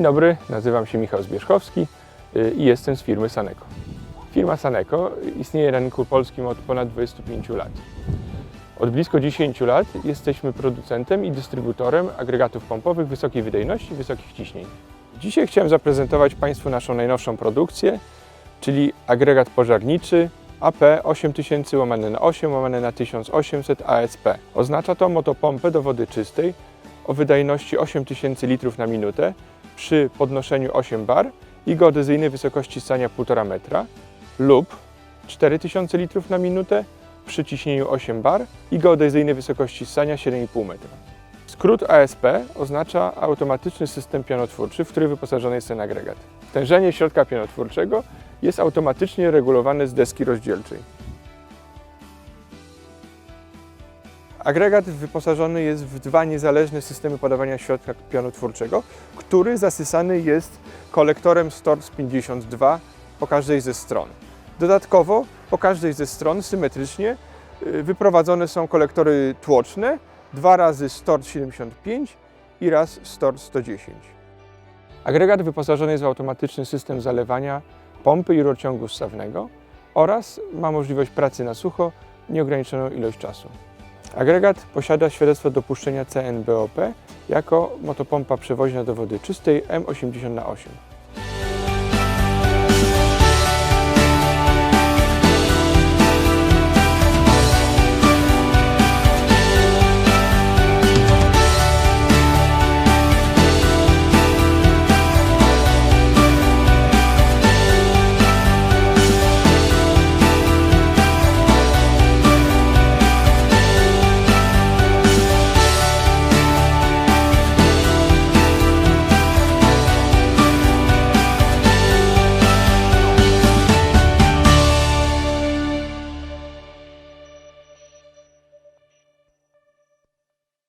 Dzień dobry, nazywam się Michał Zbierzchowski y, i jestem z firmy Saneco. Firma Saneco istnieje na rynku polskim od ponad 25 lat. Od blisko 10 lat jesteśmy producentem i dystrybutorem agregatów pompowych wysokiej wydajności i wysokich ciśnień. Dzisiaj chciałem zaprezentować Państwu naszą najnowszą produkcję, czyli agregat pożarniczy AP 8000 łamane na 8 łamane na 1800 ASP. Oznacza to motopompę do wody czystej o wydajności 8000 litrów na minutę przy podnoszeniu 8 bar i geodezyjnej wysokości ssania 1,5 metra lub 4000 litrów na minutę przy ciśnieniu 8 bar i geodezyjnej wysokości ssania 7,5 metra. Skrót ASP oznacza automatyczny system pianotwórczy, w który wyposażony jest ten agregat. Tężenie środka pianotwórczego jest automatycznie regulowane z deski rozdzielczej. Agregat wyposażony jest w dwa niezależne systemy podawania środka pianotwórczego, który zasysany jest kolektorem STORS 52 po każdej ze stron. Dodatkowo po każdej ze stron symetrycznie y, wyprowadzone są kolektory tłoczne, dwa razy STORS 75 i raz STORS 110. Agregat wyposażony jest w automatyczny system zalewania pompy i rurociągu ssawnego oraz ma możliwość pracy na sucho nieograniczoną ilość czasu. Agregat posiada świadectwo dopuszczenia CNBOP jako motopompa przewoźna do wody czystej M80 na 8